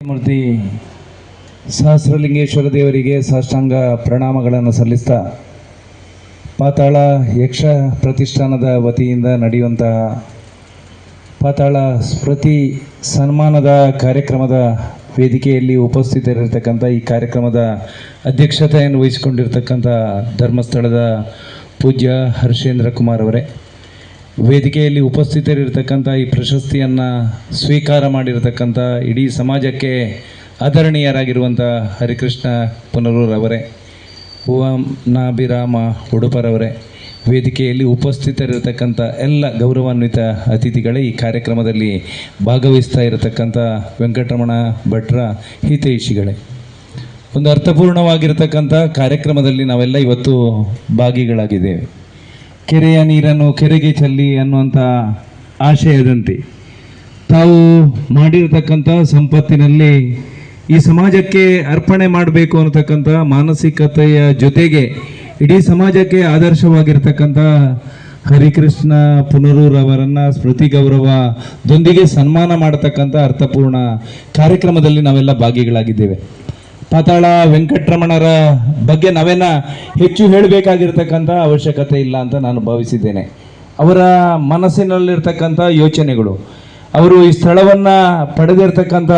ಮೂರ್ತಿ ಸಹಸ್ರಲಿಂಗೇಶ್ವರ ದೇವರಿಗೆ ಸಾಷ್ಟಾಂಗ ಪ್ರಣಾಮಗಳನ್ನು ಸಲ್ಲಿಸ್ತಾ ಪಾತಾಳ ಯಕ್ಷ ಪ್ರತಿಷ್ಠಾನದ ವತಿಯಿಂದ ನಡೆಯುವಂತಹ ಪಾತಾಳ ಸ್ಮೃತಿ ಸನ್ಮಾನದ ಕಾರ್ಯಕ್ರಮದ ವೇದಿಕೆಯಲ್ಲಿ ಉಪಸ್ಥಿತರಿರ್ತಕ್ಕಂಥ ಈ ಕಾರ್ಯಕ್ರಮದ ಅಧ್ಯಕ್ಷತೆಯನ್ನು ವಹಿಸಿಕೊಂಡಿರ್ತಕ್ಕಂಥ ಧರ್ಮಸ್ಥಳದ ಪೂಜ್ಯ ಹರ್ಷೇಂದ್ರ ಕುಮಾರ್ ಅವರೇ. ವೇದಿಕೆಯಲ್ಲಿ ಉಪಸ್ಥಿತರಿರ್ತಕ್ಕಂಥ ಈ ಪ್ರಶಸ್ತಿಯನ್ನು ಸ್ವೀಕಾರ ಮಾಡಿರತಕ್ಕಂಥ ಇಡೀ ಸಮಾಜಕ್ಕೆ ಆದರಣೀಯರಾಗಿರುವಂಥ ಹರಿಕೃಷ್ಣ ಪುನರೂರವರೇ ನಾಭಿರಾಮ ಉಡುಪರವರೇ ವೇದಿಕೆಯಲ್ಲಿ ಉಪಸ್ಥಿತರಿರತಕ್ಕಂಥ ಎಲ್ಲ ಗೌರವಾನ್ವಿತ ಅತಿಥಿಗಳೇ ಈ ಕಾರ್ಯಕ್ರಮದಲ್ಲಿ ಭಾಗವಹಿಸ್ತಾ ಇರತಕ್ಕಂಥ ವೆಂಕಟರಮಣ ಭಟ್ರ ಹಿತೈಷಿಗಳೇ. ಒಂದು ಅರ್ಥಪೂರ್ಣವಾಗಿರತಕ್ಕಂಥ ಕಾರ್ಯಕ್ರಮದಲ್ಲಿ ನಾವೆಲ್ಲ ಇವತ್ತು ಭಾಗಿಗಳಾಗಿದ್ದೇವೆ. ಕೆರೆಯ ನೀರನ್ನು ಕೆರೆಗೆ ಚೆಲ್ಲಿ ಅನ್ನುವಂಥ ಆಶಯದಂತೆ ತಾವು ಮಾಡಿರತಕ್ಕಂಥ ಸಂಪತ್ತಿನಲ್ಲಿ ಈ ಸಮಾಜಕ್ಕೆ ಅರ್ಪಣೆ ಮಾಡಬೇಕು ಅನ್ನತಕ್ಕಂಥ ಮಾನಸಿಕತೆಯ ಜೊತೆಗೆ ಇಡೀ ಸಮಾಜಕ್ಕೆ ಆದರ್ಶವಾಗಿರ್ತಕ್ಕಂಥ ಹರಿಕೃಷ್ಣ ಪುನರೂರವರನ್ನ ಸ್ಮೃತಿ ಗೌರವದೊಂದಿಗೆ ಸನ್ಮಾನ ಮಾಡತಕ್ಕಂಥ ಅರ್ಥಪೂರ್ಣ ಕಾರ್ಯಕ್ರಮದಲ್ಲಿ ನಾವೆಲ್ಲ ಭಾಗಿಗಳಾಗಿದ್ದೇವೆ. ಪಾತಾಳ ವೆಂಕಟರಮಣರ ಬಗ್ಗೆ ನಾವೇನ ಹೆಚ್ಚು ಹೇಳಬೇಕಾಗಿರ್ತಕ್ಕಂಥ ಅವಶ್ಯಕತೆ ಇಲ್ಲ ಅಂತ ನಾನು ಭಾವಿಸಿದ್ದೇನೆ. ಅವರ ಮನಸ್ಸಿನಲ್ಲಿರ್ತಕ್ಕಂಥ ಯೋಚನೆಗಳು, ಅವರು ಈ ಸ್ಥಳವನ್ನು ಪಡೆದಿರ್ತಕ್ಕಂಥ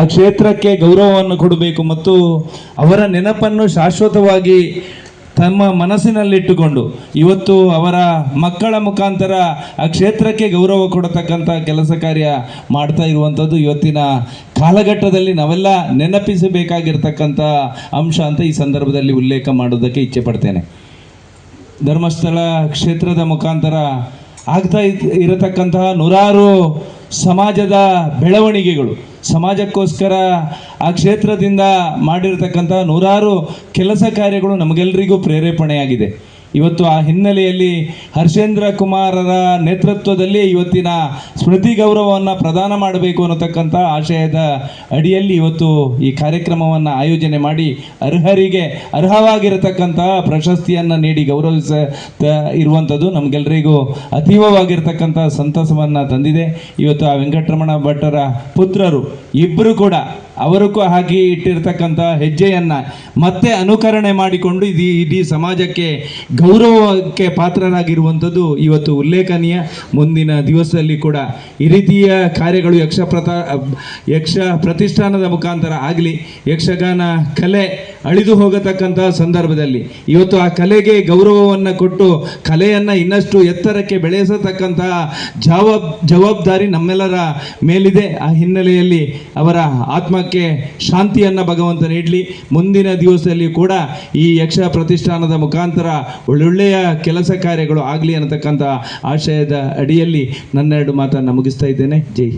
ಆ ಕ್ಷೇತ್ರಕ್ಕೆ ಗೌರವವನ್ನು ಕೊಡಬೇಕು ಮತ್ತು ಅವರ ನೆನಪನ್ನು ಶಾಶ್ವತವಾಗಿ ತಮ್ಮ ಮನಸ್ಸಿನಲ್ಲಿಟ್ಟುಕೊಂಡು ಇವತ್ತು ಅವರ ಮಕ್ಕಳ ಮುಖಾಂತರ ಆ ಕ್ಷೇತ್ರಕ್ಕೆ ಗೌರವ ಕೊಡತಕ್ಕಂಥ ಕೆಲಸ ಕಾರ್ಯ ಮಾಡ್ತಾ ಇರುವಂಥದ್ದು ಇವತ್ತಿನ ಕಾಲಘಟ್ಟದಲ್ಲಿ ನಾವೆಲ್ಲ ನೆನಪಿಸಬೇಕಾಗಿರ್ತಕ್ಕಂಥ ಅಂಶ ಅಂತ ಈ ಸಂದರ್ಭದಲ್ಲಿ ಉಲ್ಲೇಖ ಮಾಡೋದಕ್ಕೆ ಇಚ್ಛೆ ಪಡ್ತೇನೆ. ಧರ್ಮಸ್ಥಳ ಕ್ಷೇತ್ರದ ಮುಖಾಂತರ ಆಗ್ತಾ ಇರತಕ್ಕಂತಹ ನೂರಾರು ಸಮಾಜದ ಬೆಳವಣಿಗೆಗಳು ಸಮಾಜಕ್ಕೋಸ್ಕರ ಆ ಕ್ಷೇತ್ರದಿಂದ ಮಾಡಿರ್ತಕ್ಕಂಥ ನೂರಾರು ಕೆಲಸ ಕಾರ್ಯಗಳು ನಮಗೆಲ್ಲರಿಗೂ ಪ್ರೇರೇಪಣೆಯಾಗಿದೆ. ಇವತ್ತು ಆ ಹಿನ್ನೆಲೆಯಲ್ಲಿ ಹರ್ಷೇಂದ್ರ ಕುಮಾರರ ನೇತೃತ್ವದಲ್ಲಿ ಇವತ್ತಿನ ಸ್ಮೃತಿ ಗೌರವವನ್ನು ಪ್ರದಾನ ಮಾಡಬೇಕು ಅನ್ನತಕ್ಕಂಥ ಆಶಯದ ಅಡಿಯಲ್ಲಿ ಇವತ್ತು ಈ ಕಾರ್ಯಕ್ರಮವನ್ನು ಆಯೋಜನೆ ಮಾಡಿ ಅರ್ಹರಿಗೆ ಅರ್ಹವಾಗಿರತಕ್ಕಂತಹ ಪ್ರಶಸ್ತಿಯನ್ನು ನೀಡಿ ಗೌರವಿಸ ಇರುವಂಥದ್ದು ನಮಗೆಲ್ಲರಿಗೂ ಅತೀವವಾಗಿರ್ತಕ್ಕಂಥ ಸಂತಸವನ್ನು ತಂದಿದೆ. ಇವತ್ತು ಆ ವೆಂಕಟರಮಣ ಭಟ್ಟರ ಪುತ್ರರು ಇಬ್ಬರು ಕೂಡ ಅವರಿಗೂ ಹಾಕಿ ಇಟ್ಟಿರ್ತಕ್ಕಂಥ ಹೆಜ್ಜೆಯನ್ನು ಮತ್ತೆ ಅನುಕರಣೆ ಮಾಡಿಕೊಂಡು ಇದು ಇಡೀ ಸಮಾಜಕ್ಕೆ ಗೌರವಕ್ಕೆ ಪಾತ್ರರಾಗಿರುವಂಥದ್ದು ಇವತ್ತು ಉಲ್ಲೇಖನೀಯ. ಮುಂದಿನ ದಿವಸದಲ್ಲಿ ಕೂಡ ಈ ರೀತಿಯ ಕಾರ್ಯಗಳು ಯಕ್ಷ ಪ್ರತಾ ಯಕ್ಷ ಪ್ರತಿಷ್ಠಾನದ ಮುಖಾಂತರ ಆಗಲಿ, ಯಕ್ಷಗಾನ ಕಲೆ ಅಳಿದು ಹೋಗತಕ್ಕಂತಹ ಸಂದರ್ಭದಲ್ಲಿ ಇವತ್ತು ಆ ಕಲೆಗೆ ಗೌರವವನ್ನು ಕೊಟ್ಟು ಕಲೆಯನ್ನು ಇನ್ನಷ್ಟು ಎತ್ತರಕ್ಕೆ ಬೆಳೆಸತಕ್ಕಂತಹ ಜವಾಬ್ ಜವಾಬ್ದಾರಿ ನಮ್ಮೆಲ್ಲರ ಮೇಲಿದೆ. ಆ ಹಿನ್ನೆಲೆಯಲ್ಲಿ ಅವರ ಆತ್ಮಕ್ಕೆ ಶಾಂತಿಯನ್ನು ಭಗವಂತ ನೀಡಲಿ. ಮುಂದಿನ ದಿವಸದಲ್ಲಿ ಕೂಡ ಈ ಯಕ್ಷ ಪ್ರತಿಷ್ಠಾನದ ಮುಖಾಂತರ ಒಳ್ಳೊಳ್ಳೆಯ ಕೆಲಸ ಕಾರ್ಯಗಳು ಆಗಲಿ ಅನ್ನತಕ್ಕಂಥ ಆಶಯದ ಅಡಿಯಲ್ಲಿ ನನ್ನೆರಡು ಮಾತನ್ನು ಮುಗಿಸ್ತಾ ಇದ್ದೇನೆ. ಜೈ